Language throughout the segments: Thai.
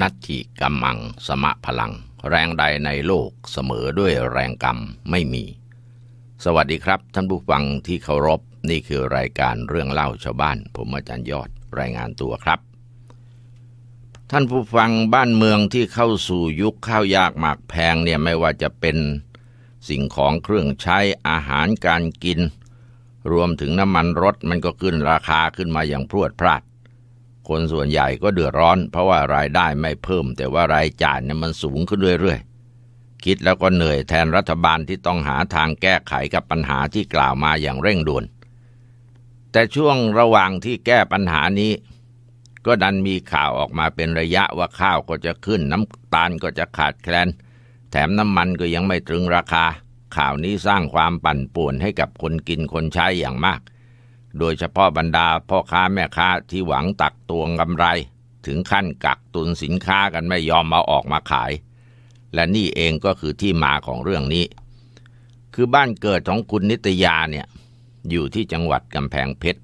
นัตถิกัมมัง สมะพลัง แรงใดในโลกเสมอด้วยแรงกรรมไม่มี สวัสดีครับ ท่านผู้ฟังที่เคารพนี่คือรายการเรื่องเล่าชาวบ้าน ผมอาจารย์ยอดรายงานตัวครับ ท่านผู้ฟังบ้านเมืองที่เข้าสู่ยุคข้าวยากหมากแพงเนี่ยไม่ว่าจะเป็นสิ่งของเครื่องใช้อาหารการกิน รวมถึงน้ำมันรถมันก็ขึ้นราคาขึ้นมาอย่างพรวดพราด คนส่วนใหญ่ก็เดือดร้อน เพราะว่ารายได้ไม่เพิ่ม แต่ว่ารายจ่ายเนี่ยมันสูงขึ้นเรื่อยๆ คิดแล้วก็เหนื่อยแทนรัฐบาลที่ต้องหาทางแก้ไขกับปัญหาที่กล่าวมาอย่างเร่งด่วน แต่ช่วงระหว่างที่แก้ปัญหานี้ ก็ดันมีข่าวออกมาเป็นระยะว่าข้าวก็จะขึ้น น้ำตาลก็จะขาดแคลน แถมน้ำมันก็ยังไม่ตรึงราคา ข่าวนี้สร้างความปั่นป่วนให้กับคนกินคนใช้อย่างมาก โดยเฉพาะบรรดาพ่อค้าแม่ค้าที่หวังตักตวงกำไร ถึงขั้นกักตุนสินค้ากันไม่ยอมมาออกมาขาย และนี่เองก็คือที่มาของเรื่องนี้ คือบ้านเกิดของคุณนิตยาเนี่ยอยู่ที่จังหวัดกำแพงเพชร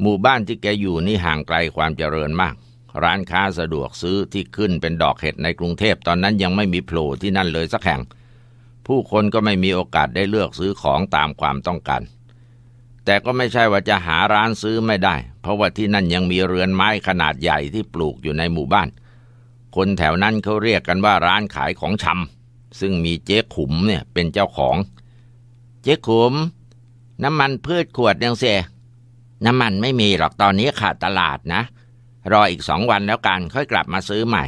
หมู่บ้านที่แกอยู่นี่ห่างไกลความเจริญมาก ร้านค้าสะดวกซื้อที่ขึ้นเป็นดอกเห็ดในกรุงเทพตอนนั้นยังไม่มีโผล่ที่นั่นเลยสักแห่ง ผู้คนก็ไม่มีโอกาสได้เลือกซื้อของตามความต้องการ แต่ก็ไม่ใช่ว่าจะหาร้านซื้อไม่ได้ เพราะว่าที่นั่นยังมีเรือนไม้ขนาดใหญ่ที่ปลูกอยู่ในหมู่บ้าน คนแถวนั้นเขาเรียกกันว่าร้านขายของชำซึ่งมีเจ๊ขุมเนี่ยเป็นเจ้าของ เจ๊ขุม น้ำมันพืชขวดยังเสียน้ำมันไม่มีหรอกตอนนี้ขาดตลาดนะ รออีกสองวันแล้วกันค่อยกลับมาซื้อใหม่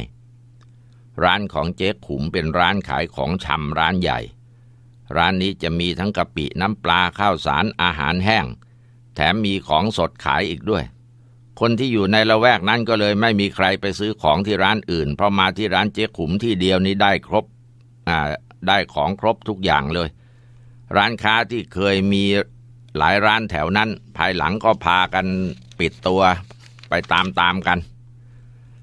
ร้านของเจ๊ขุมเป็นร้านขายของชำร้านใหญ่ ร้านนี้จะมีทั้งกะปิน้ำปลาข้าวสารอาหารแห้ง แถมมีของสดขายอีกด้วย คนที่อยู่ในละแวกนั้นก็เลยไม่มีใครไปซื้อของที่ร้านอื่น เพราะมาที่ร้านเจ๊ขุมที่เดียวนี้ได้ครบอ่าได้ของครบทุกอย่างเลย ร้านค้าที่เคยมีหลายร้านแถวนั้น ภายหลังก็พากันปิดตัวไปตามๆกัน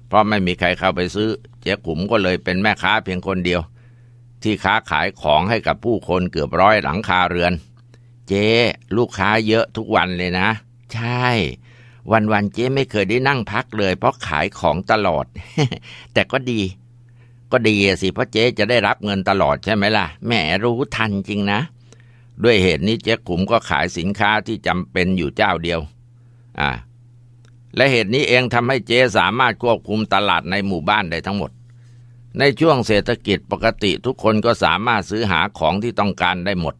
เพราะไม่มีใครเข้าไปซื้อ เจ๊ขุมก็เลยเป็นแม่ค้าเพียงคนเดียว ที่ค้าขายของให้กับผู้คนเกือบร้อยหลังคาเรือน เจ๊ลูกค้าเยอะทุกวันเลยนะ ใช่ วันๆเจ๊ไม่เคยได้นั่งพักเลย เพราะขายของตลอด แต่ก็ดี ก็ดีสิเพราะเจ๊จะได้รับเงินตลอดใช่ไหมล่ะแหมรู้ทันจริงนะ ด้วยเหตุนี้เจ๊ขุมก็ขายสินค้าที่จำเป็นอยู่เจ้าเดียว อ่าและเหตุนี้เองทำให้เจ๊สามารถควบคุมตลาดในหมู่บ้านได้ทั้งหมด ในช่วงเศรษฐกิจปกติทุกคนก็สามารถซื้อหาของที่ต้องการได้หมด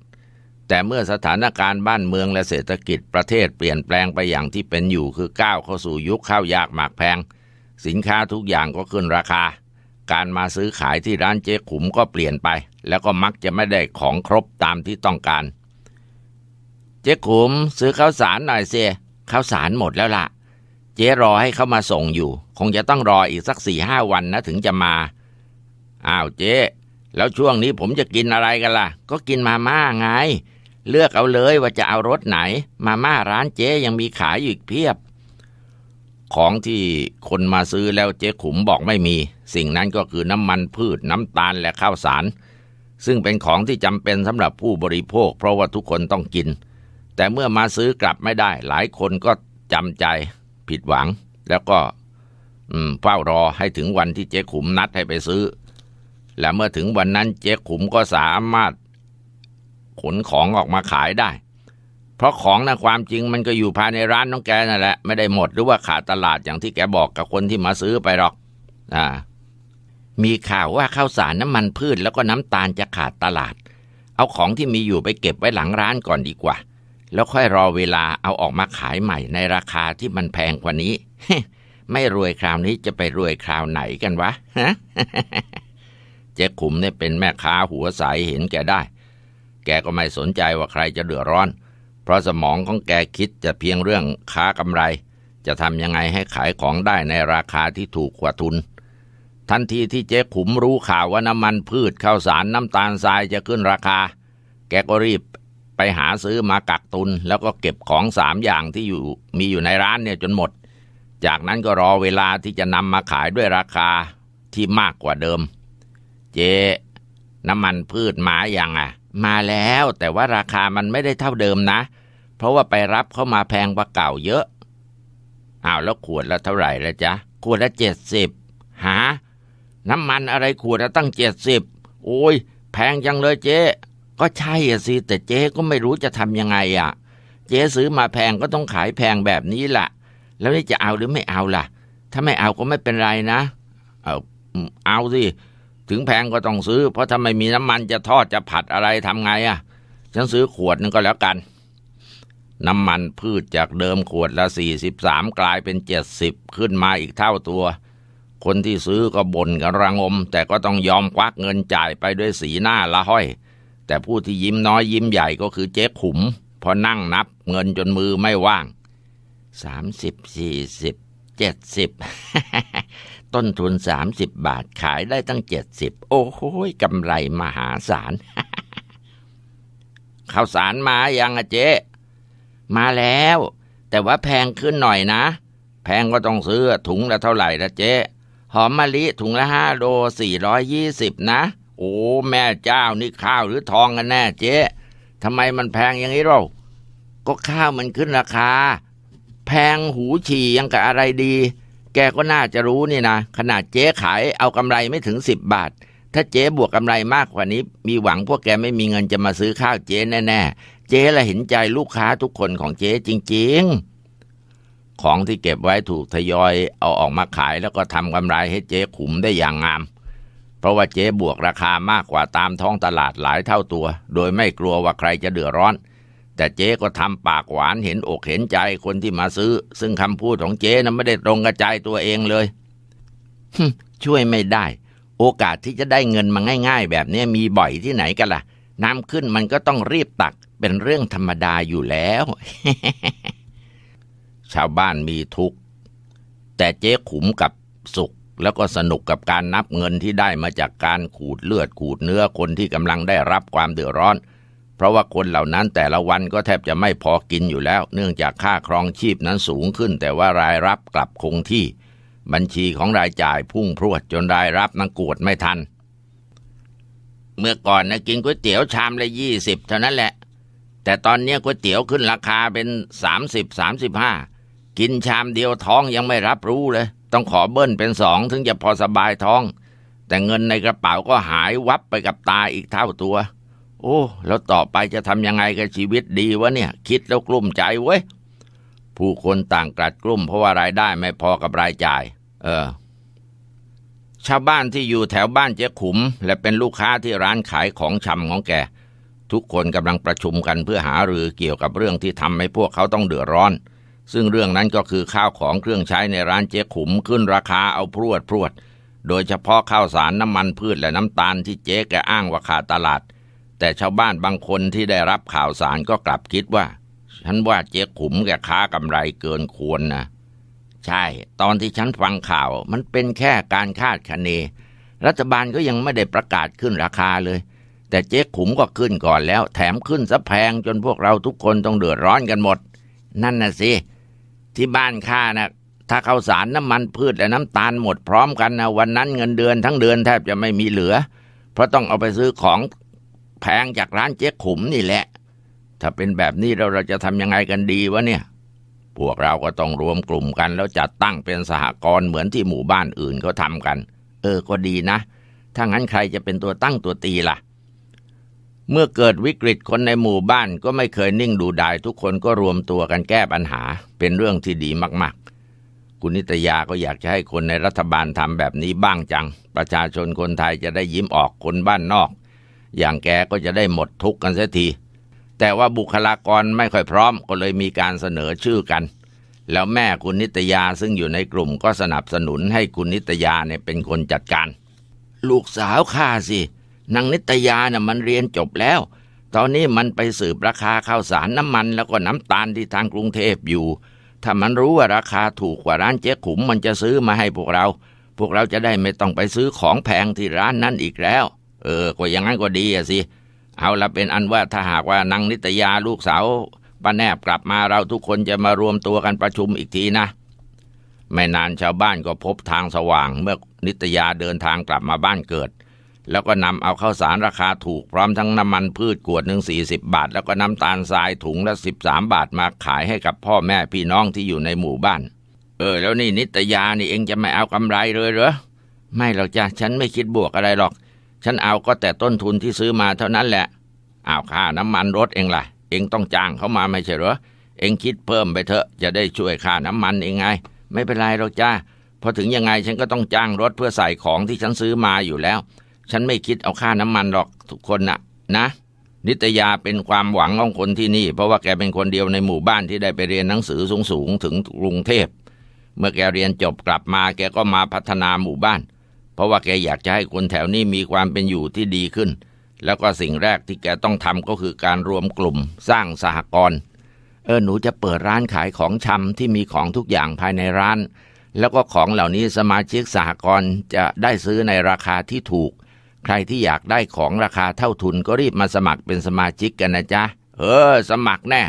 แต่เมื่อสถานการณ์บ้านเมืองและเศรษฐกิจประเทศเปลี่ยนแปลงไปอย่างที่เป็นอยู่คือก้าวเข้าสู่ยุคข้าวยากหมากแพง สินค้าทุกอย่างก็ขึ้นราคา การมาซื้อขายที่ร้านเจ๊ขุมก็เปลี่ยนไป แล้วก็มักจะไม่ได้ของครบตามที่ต้องการ เจ๊ขุมซื้อข้าวสารหน่อยเสียข้าวสารหมดแล้วล่ะ เจ๊รอให้เขามาส่งอยู่ คงจะต้องรออีกสักสี่ห้าวันนะถึงจะมา อ้าวเจ๊แล้วช่วงนี้ผมจะกินอะไรกันล่ะ ก็กินมาม่าไง เลือกเอาเลยว่าจะเอารสไหน มาม่าร้านเจ๊ยังมีขายอยู่อีกเพียบ ของที่คนมาซื้อแล้วเจ๊ขุมบอกไม่มี สิ่งนั้นก็คือน้ำมันพืชน้ำตาลและข้าวสาร ซึ่งเป็นของที่จำเป็นสำหรับผู้บริโภค เพราะว่าทุกคนต้องกิน แต่เมื่อมาซื้อกลับไม่ได้ หลายคนก็จำใจผิดหวัง แล้วก็เฝ้ารอให้ถึงวันที่เจ๊ขุมนัดให้ไปซื้อ และเมื่อถึงวันนั้นเจ๊ขุมก็สามารถขนของออกมาขายได้ เพราะของนะความจริงมันก็อยู่ภายในร้านน้องแกนั่นแหละ ไม่ได้หมดหรือว่าขาดตลาดอย่างที่แกบอกกับคนที่มาซื้อไปหรอก อ่า มีข่าวว่าข้าวสารน้ำมันพืชแล้วก็น้ำตาลจะขาดตลาด เอาของที่มีอยู่ไปเก็บไว้หลังร้านก่อนดีกว่า แล้วค่อยรอเวลาเอาออกมาขายใหม่ในราคาที่มันแพงกว่านี้ ไม่รวยคราวนี้จะไปรวยคราวไหนกันวะฮะ เจ๊ขุมเนี่ยเป็นแม่ค้าหัวใสเห็นแกได้ แกก็ไม่สนใจว่าใครจะเดือดร้อน เพราะสมองของแกคิดจะเพียงเรื่องค้ากำไร จะทำยังไงให้ขายของได้ในราคาที่ถูกกว่าทุน ทันทีที่เจ๊ขุมรู้ข่าวว่าน้ำมันพืชข้าวสารน้ำตาลทรายจะขึ้นราคา แกก็รีบไปหาซื้อมากักตุน แล้วก็เก็บของสามอย่างที่อยู่มีอยู่ในร้านเนี่ยจนหมด จากนั้นก็รอเวลาที่จะนำมาขายด้วยราคาที่มากกว่าเดิม เจ๊น้ำมันพืชมาอย่างอะ มาแล้วแต่ว่าราคามันไม่ได้เท่าเดิมนะ เพราะว่าไปรับเข้ามาแพงกว่าเก่าเยอะอ้าวแล้วขวดละเท่าไหร่ละจ๊ะขวดละเจ็ดสิบหา น้ำมันอะไรขวดละตั้งเจ็ดสิบโอ้ย แพงจังเลยเจ๊ก็ใช่อะสิแต่เจ๊ก็ไม่รู้จะทำยังไงอะ เจ๊ซื้อมาแพงก็ต้องขายแพงแบบนี้ล่ะ แล้วนี่จะเอาหรือไม่เอาล่ะ ถ้าไม่เอาก็ไม่เป็นไรนะ เอาเอาสิ ถึงแพงก็ต้องซื้อ เพราะถ้าไม่มีน้ำมันจะทอดจะผัดอะไรทำไงอะ่ะ ฉันซื้อขวดนึงก็แล้วกัน น้ำมันพืชจากเดิมขวดละสี่สิบสามกลายเป็นเจ็ดสิบขึ้นมาอีกเท่าตัว คนที่ซื้อก็บ่นกันระงม แต่ก็ต้องยอมควักเงินจ่ายไปด้วยสีหน้าละห้อย แต่ผู้ที่ยิ้มน้อยยิ้มใหญ่ก็คือเจ๊ขุมพอนั่งนับเงินจนมือไม่ว่างสามสิบสี่สิบ เจ็ดสิบต้นทุนสามสิบบาทขายได้ตั้งเจ็ดสิบโอ้โหกำไรมหาศาลข้าวสารมายังอะเจ๊ มาแล้ว แต่ว่าแพงขึ้นหน่อยนะ แพงก็ต้องซื้อถุงละเท่าไหร่ละเจ๊ หอมมะลิถุงละห้าโลสี่ร้อยยี่สิบนะ โอ้แม่เจ้านี่ข้าวหรือทองกันแน่เจ๊ทำไมมันแพงอย่างนี้เราก็ข้าวมันขึ้นราคา แพงหูฉี่ยังกับอะไรดี แกก็น่าจะรู้นี่นะ ขนาดเจ๊ขายเอากำไรไม่ถึงสิบบาท ถ้าเจ๊บวกกำไรมากกว่านี้ มีหวังพวกแกไม่มีเงินจะมาซื้อข้าวเจ๊แน่ๆ เจ๊ละเห็นใจลูกค้าทุกคนของเจ๊จริง ๆของที่เก็บไว้ถูกทยอยเอาออกมาขายแล้วก็ทำกำไรให้เจ๊ขุมได้อย่างงาม เพราะว่าเจ๊บวกราคามากกว่าตามท้องตลาดหลายเท่าตัว โดยไม่กลัวว่าใครจะเดือดร้อน แต่เจ๊ก็ทำปากหวานเห็นอกเห็นใจคนที่มาซื้อ ซึ่งคำพูดของเจ๊นั้นไม่ได้ตรงกระจายตัวเองเลยช่วยไม่ได้ โอกาสที่จะได้เงินมาง่าย ๆ แบบนี้มีบ่อยที่ไหนกันล่ะ น้ำขึ้นมันก็ต้องรีบตัก เป็นเรื่องธรรมดาอยู่แล้ว ชาวบ้านมีทุกข์ แต่เจ๊ขุมกับสุขแล้วก็สนุกกับการนับเงินที่ได้มาจากการขูดเลือดขูดเนื้อคนที่กำลังได้รับความเดือดร้อน เพราะว่าคนเหล่านั้นแต่ละวันก็แทบจะไม่พอกินอยู่แล้ว เนื่องจากค่าครองชีพนั้นสูงขึ้น แต่ว่ารายรับกลับคงที่ บัญชีของรายจ่ายพุ่งพรวดจนรายรับนังกวดไม่ทัน เมื่อก่อนนะกินก๋วยเตี๋ยวชามละยี่สิบเท่านั้นแหละ แต่ตอนนี้ก๋วยเตี๋ยวขึ้นราคาเป็นสามสิบสามสิบห้ากินชามเดียวท้องยังไม่รับรู้เลย ต้องขอเบิ้ลเป็นสองถึงจะพอสบายท้อง แต่เงินในกระเป๋าก็หายวับไปกับตาอีกเท่าตัว โอ้ แล้วต่อไปจะทำยังไงกับชีวิตดีวะเนี่ย คิดแล้วกลุ้มใจเว้ย ผู้คนต่างกลัดกลุ้มเพราะว่ารายได้ไม่พอกับรายจ่าย เออ ชาวบ้านที่อยู่แถวบ้านเจ๊ขุม และเป็นลูกค้าที่ร้านขายของชำของแก ทุกคนกำลังประชุมกันเพื่อหารือเกี่ยวกับเรื่องที่ทำให้พวกเขาต้องเดือดร้อน ซึ่งเรื่องนั้นก็คือข้าวของเครื่องใช้ในร้านเจ๊ขุมขึ้นราคาเอาพรวดพรวด โดยเฉพาะข้าวสารน้ำมันพืชและน้ำตาลที่เจ๊แกอ้างว่าขาดตลาด แต่ชาวบ้านบางคนที่ได้รับข่าวสารก็กลับคิดว่า ฉันว่าเจ๊ขุมแกค้ากำไรเกินควรนะ ใช่ ตอนที่ฉันฟังข่าว มันเป็นแค่การคาดคะเน รัฐบาลก็ยังไม่ได้ประกาศขึ้นราคาเลย แต่เจ๊ขุมก็ขึ้นก่อนแล้ว แถมขึ้นซะแพงจนพวกเราทุกคนต้องเดือดร้อนกันหมด นั่นน่ะสิ ที่บ้านข้านะถ้าข้าวสารน้ำมันพืชและน้ำตาลหมดพร้อมกันนะวันนั้นเงินเดือนทั้งเดือนแทบจะไม่มีเหลือ เพราะต้องเอาไปซื้อของ แพงจากร้านเจ๊ขุมนี่แหละ ถ้าเป็นแบบนี้เราเราจะทำยังไงกันดีวะเนี่ย พวกเราก็ต้องรวมกลุ่มกัน แล้วจัดตั้งเป็นสหกรณ์เหมือนที่หมู่บ้านอื่นเขาทำกัน เออก็ดีนะ ถ้างั้นใครจะเป็นตัวตั้งตัวตีล่ะ เมื่อเกิดวิกฤตคนในหมู่บ้านก็ไม่เคยนิ่งดูดายทุกคนก็รวมตัวกันแก้ปัญหา เป็นเรื่องที่ดีมาก ๆคุณนิตยาก็อยากจะให้คนในรัฐบาลทำแบบนี้บ้างจัง ประชาชนคนไทยจะได้ยิ้มออกคนบ้านนอก อย่างแกก็จะได้หมดทุกข์กันเสียที แต่ว่าบุคลากรไม่ค่อยพร้อมก็เลยมีการเสนอชื่อกัน แล้วแม่คุณนิตยาซึ่งอยู่ในกลุ่มก็สนับสนุนให้คุณนิตยาเนี่ยเป็นคนจัดการ ลูกสาวข้าสินางนิตยาน่ะมันเรียนจบแล้ว ตอนนี้มันไปสืบราคาข้าวสารน้ำมันแล้วก็น้ำตาลที่ทางกรุงเทพอยู่ ถ้ามันรู้ว่าราคาถูกกว่าร้านเจ๊ขุมมันจะซื้อมาให้พวกเรา พวกเราจะได้ไม่ต้องไปซื้อของแพงที่ร้านนั้นอีกแล้ว เออก็อย่างนั้นก็ดีอะสิ เอาละเป็นอันว่าถ้าหากว่านางนิตยาลูกสาวป้าแนบกลับมาเราทุกคนจะมารวมตัวกันประชุมอีกทีนะ ไม่นานชาวบ้านก็พบทางสว่างเมื่อนิตยาเดินทางกลับมาบ้านเกิด แล้วก็นำเอาข้าวสารราคาถูกพร้อมทั้งน้ำมันพืชขวดหนึ่งสี่สิบบาท แล้วก็น้ำตาลทรายถุงละสิบสามบาทมาขายให้กับพ่อแม่พี่น้องที่อยู่ในหมู่บ้าน เออ แล้วนี่นิตยานี่เองจะไม่เอากำไรเลยเหรอไม่หรอกจ้ะฉันไม่คิดบวกอะไรหรอก ฉันเอาก็แต่ต้นทุนที่ซื้อมาเท่านั้นแหละอ้าวค่าน้ำมันรถเองล่ะ เองต้องจ้างเขามาไม่ใช่หรอ เองคิดเพิ่มไปเถอะ จะได้ช่วยค่าน้ำมันเองไง ไม่เป็นไรหรอกจ้าพอถึงยังไงฉันก็ต้องจ้างรถเพื่อใส่ของที่ฉันซื้อมาอยู่แล้ว ฉันไม่คิดเอาค่าน้ำมันหรอกทุกคนนะนะ นิตยาเป็นความหวังของคนที่นี่ เพราะว่าแกเป็นคนเดียวในหมู่บ้านที่ได้ไปเรียนหนังสือสูงๆถึงกรุงเทพ เมื่อแกเรียนจบกลับมา แกก็มาพัฒนาหมู่บ้าน เพราะว่าแกอยากจะให้คนแถวนี้มีความเป็นอยู่ที่ดีขึ้น แล้วก็สิ่งแรกที่แกต้องทำก็คือการรวมกลุ่มสร้างสหกรณ์เออหนูจะเปิดร้านขายของชำที่มีของทุกอย่างภายในร้าน แล้วก็ของเหล่านี้สมาชิกสหกรณ์จะได้ซื้อในราคาที่ถูก ใครที่อยากได้ของราคาเท่าทุนก็รีบมาสมัครเป็นสมาชิกกันนะจ๊ะเออ สมัครแน่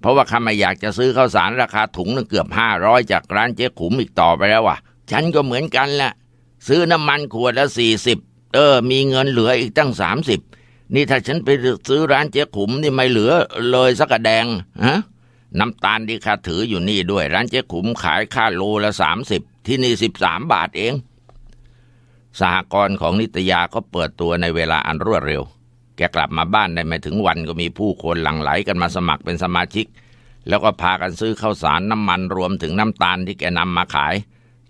เพราะว่าข้าไม่อยากจะซื้อข้าวสารราคาถุงนึงเกือบห้าร้อยจากร้านเจ๊ขุมอีกต่อไปแล้วว่ะ ฉันก็เหมือนกันแหละ ซื้อน้ำมันขวดละสี่สิบเออ มีเงินเหลืออีกตั้งสามสิบนี่ถ้าฉันไปซื้อร้านเจ๊ขุมนี่ไม่เหลือเลยสักะแดงฮะน้ำตาลที่ข้าถืออยู่นี่ด้วย ร้านเจ๊ขุมขายค่าโลละสามสิบที่นี่สิบสามบาทเอง สหกรณ์ของนิตยาก็เปิดตัวในเวลาอันรวดเร็ว แกกลับมาบ้านได้ไม่ถึงวันก็มีผู้คนหลั่งไหลกันมาสมัครเป็นสมาชิก แล้วก็พากันซื้อข้าวสารน้ำมันรวมถึงน้ำตาลที่แกนำมาขาย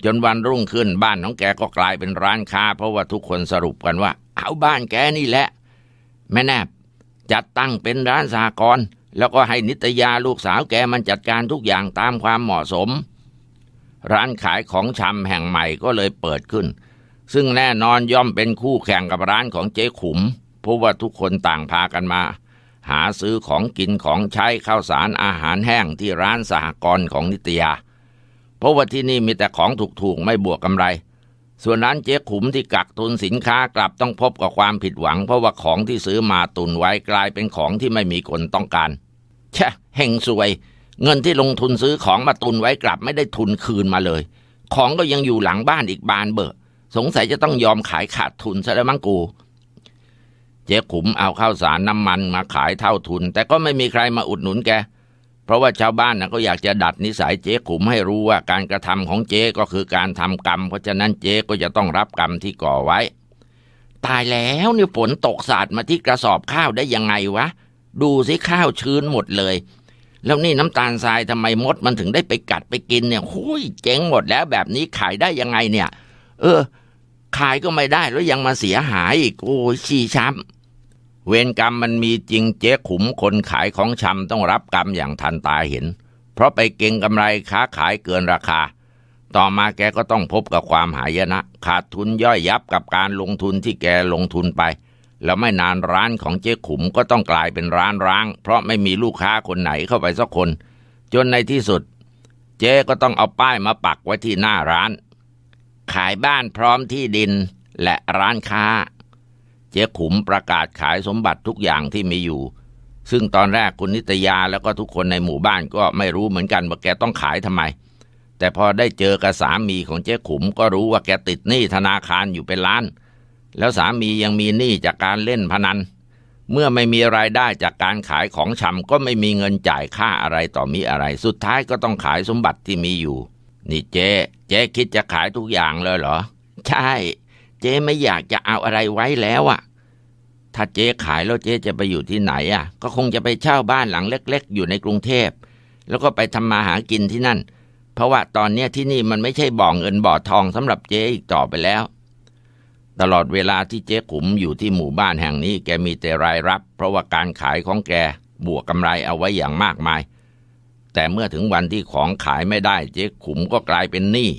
จนวันรุ่งขึ้นบ้านของแกก็กลายเป็นร้านค้า เพราะว่าทุกคนสรุปกันว่า เอาบ้านแกนี่แหละ แม่แนบจัดตั้งเป็นร้านสหกรณ์แล้วก็ให้นิตยาลูกสาวแกมันจัดการทุกอย่างตามความเหมาะสม ร้านขายของชำแห่งใหม่ก็เลยเปิดขึ้น ซึ่งแน่นอนย่อมเป็นคู่แข่งกับร้านของเจ๊ขุมเพราะว่าทุกคนต่างพากันมา หาซื้อของกินของใช้ข้าวสารอาหารแห้งที่ร้านสหกรณ์ของนิตยา เพราะว่าที่นี่มีแต่ของถูกๆไม่บวกกำไร ส่วนร้านเจ๊ขุมที่กักตุนสินค้ากลับต้องพบกับความผิดหวัง เพราะว่าของที่ซื้อมาตุนไว้กลายเป็นของที่ไม่มีคนต้องการแช่เฮงซวย เงินที่ลงทุนซื้อของมาตุนไว้กลับไม่ได้ทุนคืนมาเลย ของก็ยังอยู่หลังบ้านอีกบานเบอร์สงสัยจะต้องยอมขายขาดทุนซะแล้วมั้งกูเจ๊ขุมเอาข้าวสารน้ำมันมาขายเท่าทุน แต่ก็ไม่มีใครมาอุดหนุนแก เพราะว่าชาวบ้านนะก็อยากจะดัดนิสัยเจ๊ขุมให้รู้ว่าการกระทำของเจ๊ก็คือการทำกรรม เพราะฉะนั้นเจ๊ก็จะต้องรับกรรมที่ก่อไว้ ตายแล้วนี่ฝนตกสาดมาที่กระสอบข้าวได้ยังไงวะ ดูสิข้าวชื้นหมดเลย แล้วนี่น้ำตาลทรายทำไมมดมันถึงได้ไปกัดไปกินเนี่ยหุยเจ๊งหมดแล้วแบบนี้ขายได้ยังไงเนี่ย เออ ขายก็ไม่ได้แล้วยังมาเสียหายอีกโอ้ยชี้ช้ำ เวรกรรมมันมีจริงเจ๊ขุมคนขายของชำต้องรับกรรมอย่างทันตาเห็น เพราะไปเก่งกำไรค้าขายเกินราคา ต่อมาแกก็ต้องพบกับความหายนะ ขาดทุนย่อยยับกับการลงทุนที่แกลงทุนไป แล้วไม่นานร้านของเจ๊ขุมก็ต้องกลายเป็นร้านร้าง เพราะไม่มีลูกค้าคนไหนเข้าไปสักคน จนในที่สุด เจ๊ก็ต้องเอาป้ายมาปักไว้ที่หน้าร้าน ขายบ้านพร้อมที่ดินและร้านค้า เจ๊ขุมประกาศขายสมบัติทุกอย่างที่มีอยู่ ซึ่งตอนแรกคุณนิตยาแล้วก็ทุกคนในหมู่บ้านก็ไม่รู้เหมือนกันว่าแกต้องขายทำไม แต่พอได้เจอกับสามีของเจ๊ขุมก็รู้ว่าแกติดหนี้ธนาคารอยู่เป็นล้าน แล้วสามียังมีหนี้จากการเล่นพนัน เมื่อไม่มีรายได้จากการขายของชำก็ไม่มีเงินจ่ายค่าอะไรต่อมีอะไร สุดท้ายก็ต้องขายสมบัติที่มีอยู่ นี่เจ๊เจ๊คิดจะขายทุกอย่างเลยเหรอ ใช่ เจ๊ไม่อยากจะเอาอะไรไว้แล้วอะถ้าเจ๊ขายแล้วเจ๊จะไปอยู่ที่ไหนอะก็คงจะไปเช่าบ้านหลังเล็ก ๆ อยู่ในกรุงเทพ แล้วก็ไปทำมาหากินที่นั่น เพราะว่าตอนเนี้ที่นี่มันไม่ใช่บ่อเงินบ่อทองสำหรับเจ๊อีกต่อไปแล้ว ตลอดเวลาที่เจ๊ขุมอยู่ที่หมู่บ้านแห่งนี้แกมีแต่รายรับ เพราะว่าการขายของแกบวกกำไรเอาไว้อย่างมากมาย แต่เมื่อถึงวันที่ของขายไม่ได้ เจ๊ขุมก็กลายเป็นหนี้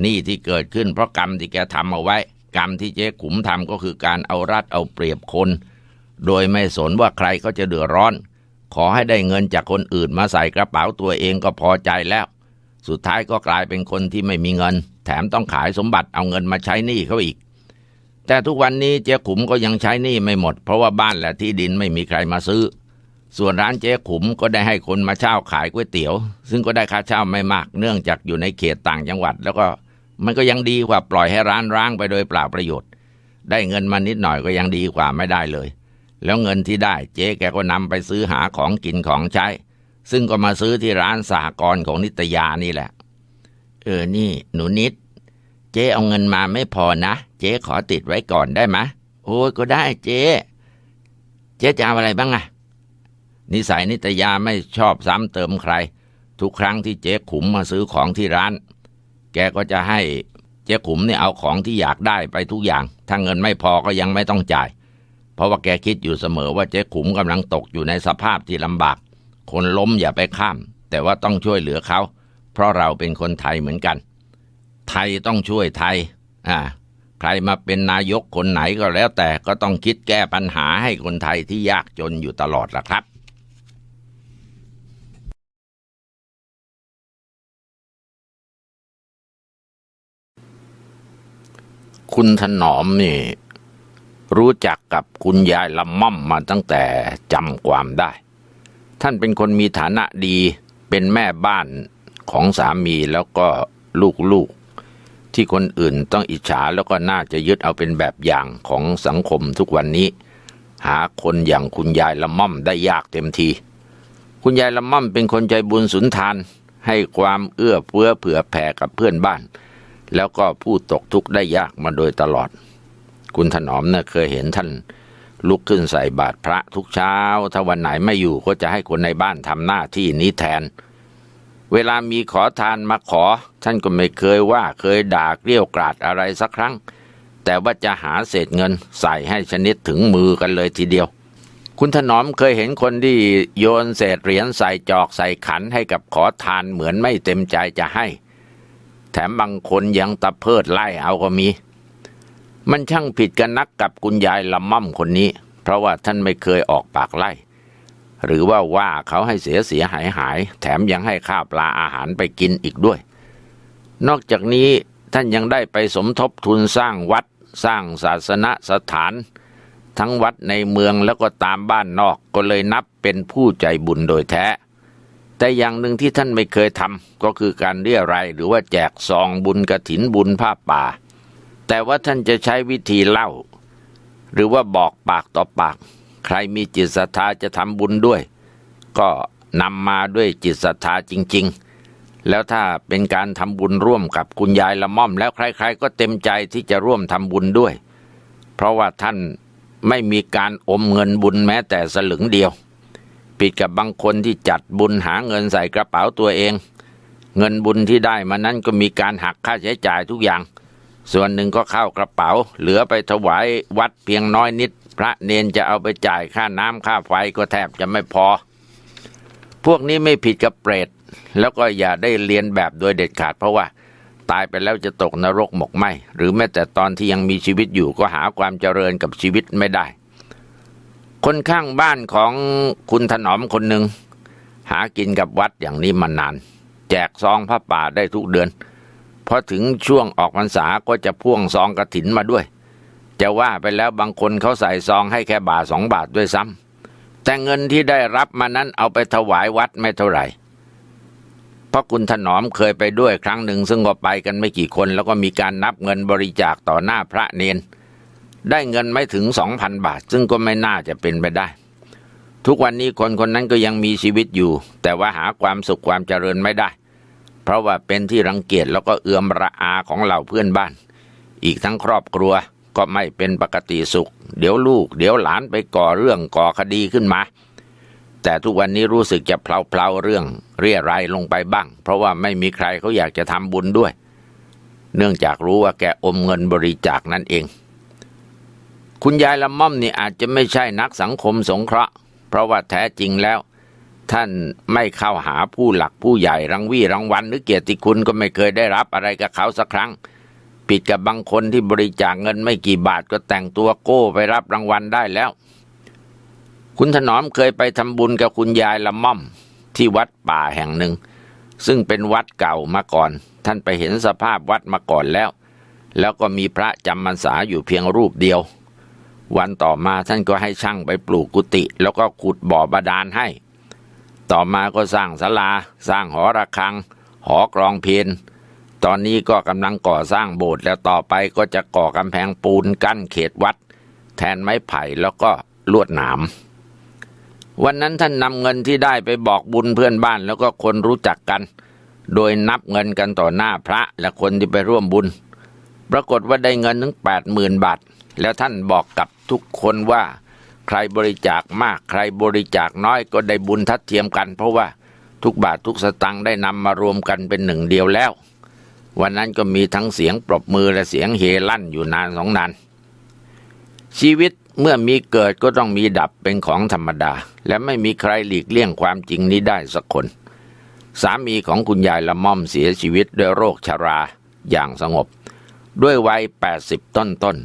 หนี้ที่เกิดขึ้นเพราะกรรมที่แกทำเอาไว้ กรรมที่เจ๊ขุมทำก็คือการเอารัดเอาเปรียบคน โดยไม่สนว่าใครเขาจะเดือดร้อน ขอให้ได้เงินจากคนอื่นมาใส่กระเป๋าตัวเองก็พอใจแล้ว สุดท้ายก็กลายเป็นคนที่ไม่มีเงิน แถมต้องขายสมบัติเอาเงินมาใช้หนี้เขาอีก แต่ทุกวันนี้เจ๊ขุมก็ยังใช้หนี้ไม่หมด เพราะว่าบ้านและที่ดินไม่มีใครมาซื้อ ส่วนร้านเจ๊ขุมก็ได้ให้คนมาเช่าขายก๋วยเตี๋ยว ซึ่งก็ได้ค่าเช่าไม่มากเนื่องจากอยู่ในเขตต่างจังหวัดแล้วก็ มันก็ยังดีกว่าปล่อยให้ร้านร้างไปโดยเปล่าประโยชน์ ได้เงินมานิดหน่อยก็ยังดีกว่าไม่ได้เลย แล้วเงินที่ได้เจ๊แกก็นำไปซื้อหาของกินของใช้ ซึ่งก็มาซื้อที่ร้านสหกรณ์ของนิตยานี่แหละ เออนี่ หนูนิด เจ๊เอาเงินมาไม่พอนะ เจ๊ขอติดไว้ก่อนได้ไหมโอ้ก็ได้เจ๊เจ๊จะเอาอะไรบ้างอะนิสัยนิตยาไม่ชอบซ้ำเติมใคร ทุกครั้งที่เจ๊ขุมมาซื้อของที่ร้าน แกก็จะให้เจ๊ขุมเนี่ยเอาของที่อยากได้ไปทุกอย่าง ถ้าเงินไม่พอก็ยังไม่ต้องจ่าย เพราะว่าแกคิดอยู่เสมอว่าเจ๊ขุมกำลังตกอยู่ในสภาพที่ลำบาก คนล้มอย่าไปข้าม แต่ว่าต้องช่วยเหลือเขา เพราะเราเป็นคนไทยเหมือนกัน ไทยต้องช่วยไทย อ่า ใครมาเป็นนายกคนไหนก็แล้วแต่ก็ต้องคิดแก้ปัญหาให้คนไทยที่ยากจนอยู่ตลอดล่ะครับ คุณถนอมนี่ รู้จักกับคุณยายละม่อมมาตั้งแต่จำความได้ ท่านเป็นคนมีฐานะดีเป็นแม่บ้านของสามีแล้วก็ลูกๆ ที่คนอื่นต้องอิจฉาแล้วก็น่าจะยึดเอาเป็นแบบอย่างของสังคมทุกวันนี้ หาคนอย่างคุณยายละม่อมได้ยากเต็มที คุณยายละม่อมเป็นคนใจบุญสุนทานให้ความเอื้อเฟื้อเผื่อแผ่กับเพื่อนบ้าน แล้วก็ผู้ตกทุกข์ได้ยากมาโดยตลอด คุณถนอมเน่ะเคยเห็นท่านลุกขึ้นใส่บาตรพระทุกเช้า ถ้าวันไหนไม่อยู่ก็จะให้คนในบ้านทำหน้าที่นี้แทน เวลามีขอทานมาขอ ท่านก็ไม่เคยว่าเคยด่าเกลี้ยวกราดอะไรสักครั้ง แต่ว่าจะหาเศษเงินใส่ให้ชนิดถึงมือกันเลยทีเดียว คุณถนอมเคยเห็นคนที่โยนเศษเหรียญใส่จอกใส่ขันให้กับขอทานเหมือนไม่เต็มใจจะให้ ถมบางคนยังตะเพิดไล่เอาก็มี มันช่างผิดกันนักกับคุณยายละม่อมคนนี้ เพราะว่าท่านไม่เคยออกปากไล่ หรือว่าว่าเขาให้เสียเสียหายหาย แถมยังให้ข้าวปลาอาหารไปกินอีกด้วย นอกจากนี้ท่านยังได้ไปสมทบทุนสร้างวัดสร้างศาสนสถาน ทั้งวัดในเมืองแล้วก็ตามบ้านนอกก็เลยนับเป็นผู้ใจบุญโดยแท้ แต่อย่างหนึ่งที่ท่านไม่เคยทำก็คือการเรียรายหรือว่าแจกซองบุญกระถินบุญผ้าป่า แต่ว่าท่านจะใช้วิธีเล่า หรือว่าบอกปากต่อปาก ใครมีจิตศรัทธาจะทำบุญด้วย ก็นำมาด้วยจิตศรัทธาจริง ๆ แล้วถ้าเป็นการทำบุญร่วมกับคุณยายละม่อม แล้วใคร ๆ ก็เต็มใจที่จะร่วมทำบุญด้วย เพราะว่าท่านไม่มีการอมเงินบุญแม้แต่สลึงเดียว ผิดกับบางคนที่จัดบุญหาเงินใส่กระเป๋าตัวเอง เงินบุญที่ได้มานั้นก็มีการหักค่าใช้จ่ายทุกอย่าง ส่วนหนึ่งก็เข้ากระเป๋า เหลือไปถวายวัดเพียงน้อยนิด พระเนนจะเอาไปจ่ายค่าน้ำค่าไฟก็แทบจะไม่พอ พวกนี้ไม่ผิดกับเปรต แล้วก็อย่าได้เรียนแบบโดยเด็ดขาดเพราะว่าตายไปแล้วจะตกนรกหมกไหมหรือแม้แต่ตอนที่ยังมีชีวิตอยู่ก็หาความเจริญกับชีวิตไม่ได้ คนข้างบ้านของคุณถนอมคนหนึ่งหากินกับวัดอย่างนี้มานาน แจกซองพระป่าได้ทุกเดือนพอถึงช่วงออกพรรษาก็จะพ่วงซองกระถินมาด้วย จะว่าไปแล้วบางคนเขาใส่ซองให้แค่บาทสองบาทด้วยซ้ำแต่เงินที่ได้รับมานั้นเอาไปถวายวัดไม่เท่าไหร่เพราะคุณถนอมเคยไปด้วยครั้งหนึ่งซึ่งก็ไปกันไม่กี่คน แล้วก็มีการนับเงินบริจาคต่อหน้าพระเนน ได้เงินไม่ถึงสองพันบาท ซึ่งก็ไม่น่าจะเป็นไปได้ ทุกวันนี้คนคนนั้นก็ยังมีชีวิตอยู่ แต่ว่าหาความสุขความเจริญไม่ได้ เพราะว่าเป็นที่รังเกียจแล้วก็เอือมระอาของเหล่าเพื่อนบ้าน อีกทั้งครอบครัวก็ไม่เป็นปกติสุข เดี๋ยวลูก เดี๋ยวหลานไปก่อเรื่องก่อคดีขึ้นมา แต่ทุกวันนี้รู้สึกจะเพลาๆเรื่อง เรียรายลงไปบ้าง เพราะว่าไม่มีใครเขาอยากจะทำบุญด้วย เนื่องจากรู้ว่าแกอมเงินบริจาคนั่นเอง คุณยายละม่อมนี่อาจจะไม่ใช่นักสังคมสงเคราะห์ เพราะว่าแท้จริงแล้ว ท่านไม่เข้าหาผู้หลักผู้ใหญ่รังวี่รางวัลหรือเกียรติคุณก็ไม่เคยได้รับอะไรกับเขาสักครั้ง ผิดกับบางคนที่บริจาคเงินไม่กี่บาทก็แต่งตัวโก้ไปรับรางวัลได้แล้ว คุณถนอมเคยไปทำบุญกับคุณยายละม่อม ที่วัดป่าแห่งหนึ่ง ซึ่งเป็นวัดเก่ามาก่อน ท่านไปเห็นสภาพวัดมาก่อนแล้ว แล้วก็มีพระจำพรรษาอยู่เพียงรูปเดียว วันต่อมาท่านก็ให้ช่างไปปลูกกุฏิแล้วก็ขุดบ่อบาดาลให้ ต่อมาก็สร้างศาลา สร้างหอระฆัง หอกรองเพลตอนนี้ก็กำลังก่อสร้างโบสถ์แล้วต่อไปก็จะก่อกำแพงปูนกั้นเขตวัด แทนไม้ไผ่แล้วก็ลวดหนาม วันนั้นท่านนำเงินที่ได้ไปบอกบุญเพื่อนบ้านแล้วก็คนรู้จักกัน โดยนับเงินกันต่อหน้าพระและคนที่ไปร่วมบุญ ปรากฏว่าได้เงินถึงแปดหมื่นบาท แล้วท่านบอกกับทุกคนว่า ใครบริจาคมากใครบริจาคน้อยก็ได้บุญทัดเทียมกัน เพราะว่าทุกบาททุกสตังค์ได้นำมารวมกันเป็นหนึ่งเดียวแล้ว วันนั้นก็มีทั้งเสียงปรบมือและเสียงเฮลั่นอยู่นานสองนานชีวิตเมื่อมีเกิดก็ต้องมีดับเป็นของธรรมดา และไม่มีใครหลีกเลี่ยงความจริงนี้ได้สักคน สามีของคุณยายละม่อมเสียชีวิตด้วยโรคชราอย่างสงบ ด้วยวัย 80 ต้นต้น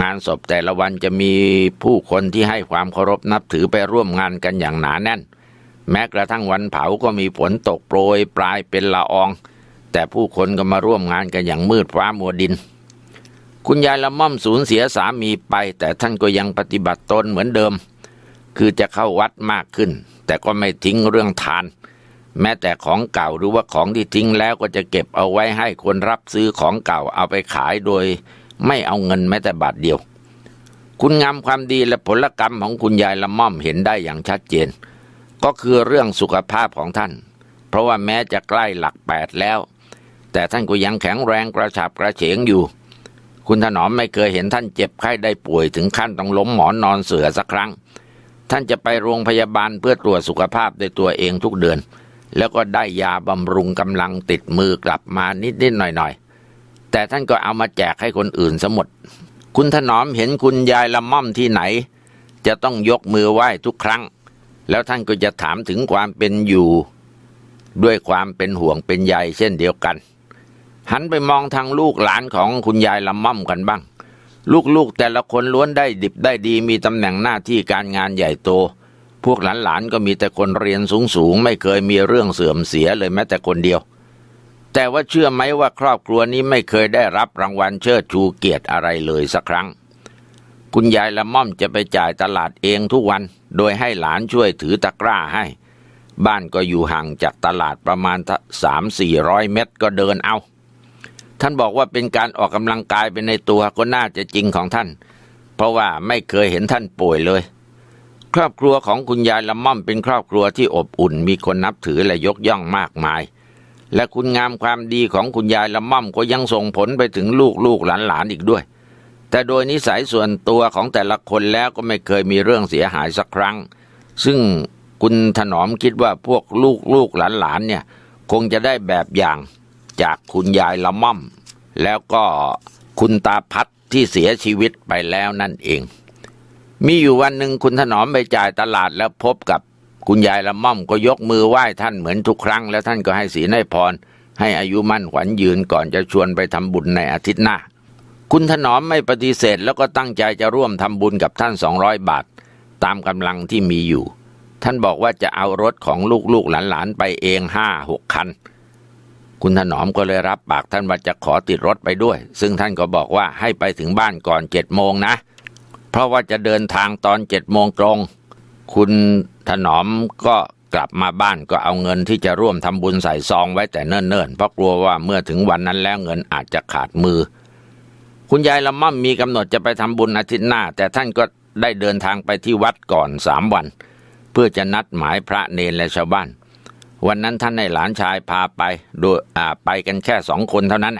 งานศพแต่ละวันจะมีผู้คนที่ให้ความเคารพนับถือไปร่วมงานกันอย่างหนาแน่น แม้กระทั่งวันเผาก็มีฝนตกโปรยปลายเป็นละออง แต่ผู้คนก็มาร่วมงานกันอย่างมืดฟ้ามัวดิน คุณยายละม่อมสูญเสียสามีไป แต่ท่านก็ยังปฏิบัติตนเหมือนเดิม คือจะเข้าวัดมากขึ้น แต่ก็ไม่ทิ้งเรื่องทาน แม้แต่ของเก่าหรือว่าของที่ทิ้งแล้วก็จะเก็บเอาไว้ให้คนรับซื้อของเก่าเอาไปขายโดย ไม่เอาเงินแม้แต่บาทเดียว คุณงามความดีและผลกรรมของคุณยายละม่อมเห็นได้อย่างชัดเจน ก็คือเรื่องสุขภาพของท่าน เพราะว่าแม้จะใกล้หลักแปดแล้ว แต่ท่านก็ยังแข็งแรงกระฉับกระเฉงอยู่ คุณถนอมไม่เคยเห็นท่านเจ็บไข้ได้ป่วยถึงขั้นต้องล้มหมอนนอนเสือสักครั้ง ท่านจะไปโรงพยาบาลเพื่อตรวจสุขภาพด้วยตัวเองทุกเดือน แล้วก็ได้ยาบำรุงกำลังติดมือกลับมานิดๆหน่อยๆ แต่ท่านก็เอามาแจกให้คนอื่นสมด คุณถนอมเห็นคุณยายละม่อมที่ไหน จะต้องยกมือไหว้ทุกครั้ง แล้วท่านก็จะถามถึงความเป็นอยู่ ด้วยความเป็นห่วงเป็นใยเช่นเดียวกัน หันไปมองทางลูกหลานของคุณยายละม่อมกันบ้าง ลูกๆแต่ละคนล้วนได้ดิบได้ดีมีตำแหน่งหน้าที่การงานใหญ่โต พวกหลานๆก็มีแต่คนเรียนสูงๆไม่เคยมีเรื่องเสื่อมเสียเลยแม้แต่คนเดียว แต่ว่าเชื่อไหมว่าครอบครัวนี้ไม่เคยได้รับรางวัลเชิดชูเกียรติอะไรเลยสักครั้ง คุณยายละม่อมจะไปจ่ายตลาดเองทุกวัน โดยให้หลานช่วยถือตะกร้าให้ บ้านก็อยู่ห่างจากตลาดประมาณสามสี่ร้อยเมตรก็เดินเอา ท่านบอกว่าเป็นการออกกำลังกายไปในตัวก็น่าจะจริงของท่าน เพราะว่าไม่เคยเห็นท่านป่วยเลยครอบครัวของคุณยายละม่อมเป็นครอบครัวที่อบอุ่นมีคนนับถือและยกย่องมากมาย และคุณงามความดีของคุณยายละม่อมก็ยังส่งผลไปถึงลูกลูกหลานหลานๆอีกด้วย แต่โดยนิสัยส่วนตัวของแต่ละคนแล้วก็ไม่เคยมีเรื่องเสียหายสักครั้ง ซึ่งคุณถนอมคิดว่าพวกลูกลูกหลานหลานๆเนี่ย คงจะได้แบบอย่างจากคุณยายละม่อม แล้วก็คุณตาพัดที่เสียชีวิตไปแล้วนั่นเอง มีอยู่วันหนึ่งคุณถนอมไปจ่ายตลาดแล้วพบกับ คุณยายละม่อมก็ยกมือไหว้ท่านเหมือนทุกครั้ง แล้วท่านก็ให้ศีลให้พร ให้อายุมั่นขวัญยืนก่อนจะชวนไปทำบุญในอาทิตย์หน้า คุณถนอมไม่ปฏิเสธแล้วก็ตั้งใจจะร่วมทำบุญกับท่านสองร้อยบาท ตามกำลังที่มีอยู่ ท่านบอกว่าจะเอารถของลูกๆหลานๆไปเองห้าหกคัน คุณถนอมก็เลยรับปากท่านว่าจะขอติดรถไปด้วย ซึ่งท่านก็บอกว่าให้ไปถึงบ้านก่อนเจ็ดโมงนะ เพราะว่าจะเดินทางตอนเจ็ดโมงตรง คุณ ถนอมก็กลับมาบ้านก็เอาเงินที่จะร่วมทำบุญใส่ซองไว้แต่เนิ่นๆ เพราะกลัวว่าเมื่อถึงวันนั้นแล้วเงินอาจจะขาดมือ คุณยายละม่อมมีกำหนดจะไปทำบุญอาทิตย์หน้า แต่ท่านก็ได้เดินทางไปที่วัดก่อนสามวัน เพื่อจะนัดหมายพระเนรและชาวบ้าน วันนั้นท่านให้หลานชายพาไปโดยอ่าไปกันแค่สองคนเท่านั้น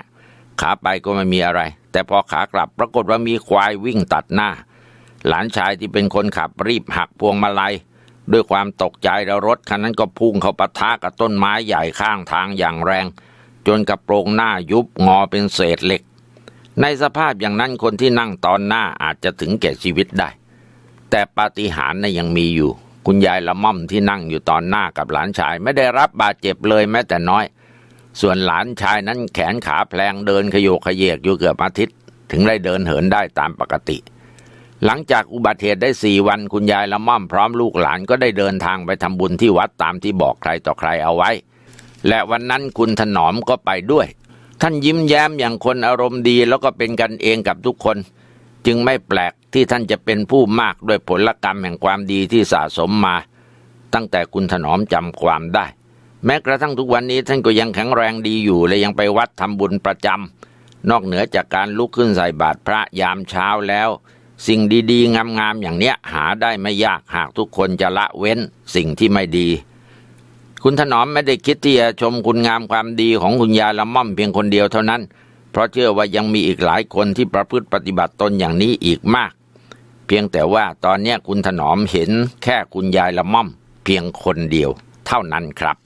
ขาไปก็ไม่มีอะไร แต่พอขากลับปรากฏว่ามีควายวิ่งตัดหน้า หลานชายที่เป็นคนขับรีบหักพวงมาลัย ด้วยความตกใจแล้วรถคันนั้นก็พุ่งเข้าปะทะกับต้นไม้ใหญ่ข้างทางอย่างแรง จนกระโปรงหน้ายุบงอเป็นเศษเหล็ก ในสภาพอย่างนั้นคนที่นั่งตอนหน้าอาจจะถึงแก่ชีวิตได้ แต่ปาฏิหาริย์น่ะยังมีอยู่ คุณยายละม่อมที่นั่งอยู่ตอนหน้ากับหลานชายไม่ได้รับบาดเจ็บเลยแม้แต่น้อย ส่วนหลานชายนั้นแขนขาแพลงเดินขยโยขยเยกอยู่เกือบอาทิตย์ ถึงได้เดินเหินได้ตามปกติ หลังจากอุบัติเหตุได้สี่วันคุณยายละม่อมพร้อมลูกหลานก็ได้เดินทางไปทำบุญที่วัดตามที่บอกใครต่อใครเอาไว้ และวันนั้นคุณถนอมก็ไปด้วย ท่านยิ้มแย้มอย่างคนอารมณ์ดีแล้วก็เป็นกันเองกับทุกคน จึงไม่แปลกที่ท่านจะเป็นผู้มากด้วยผลกรรมแห่งความดีที่สะสมมา ตั้งแต่คุณถนอมจำความได้ แม้กระทั่งทุกวันนี้ท่านก็ยังแข็งแรงดีอยู่และยังไปวัดทำบุญประจำนอกเหนือจากการลุกขึ้นใส่บาตรพระยามเช้าแล้ว สิ่งดีๆ งามๆอย่างเนี้ย หาได้ไม่ยากหากทุกคนจะละเว้นสิ่งที่ไม่ดี คุณถนอมไม่ได้คิดที่จะชมคุณงามความดีของคุณยายละม่อมเพียงคนเดียวเท่านั้น เพราะเชื่อว่ายังมีอีกหลายคนที่ประพฤติปฏิบัติตนอย่างนี้อีกมาก เพียงแต่ว่าตอนเนี้ยคุณถนอมเห็นแค่คุณยายละม่อม เพียงคนเดียว เท่านั้นครับ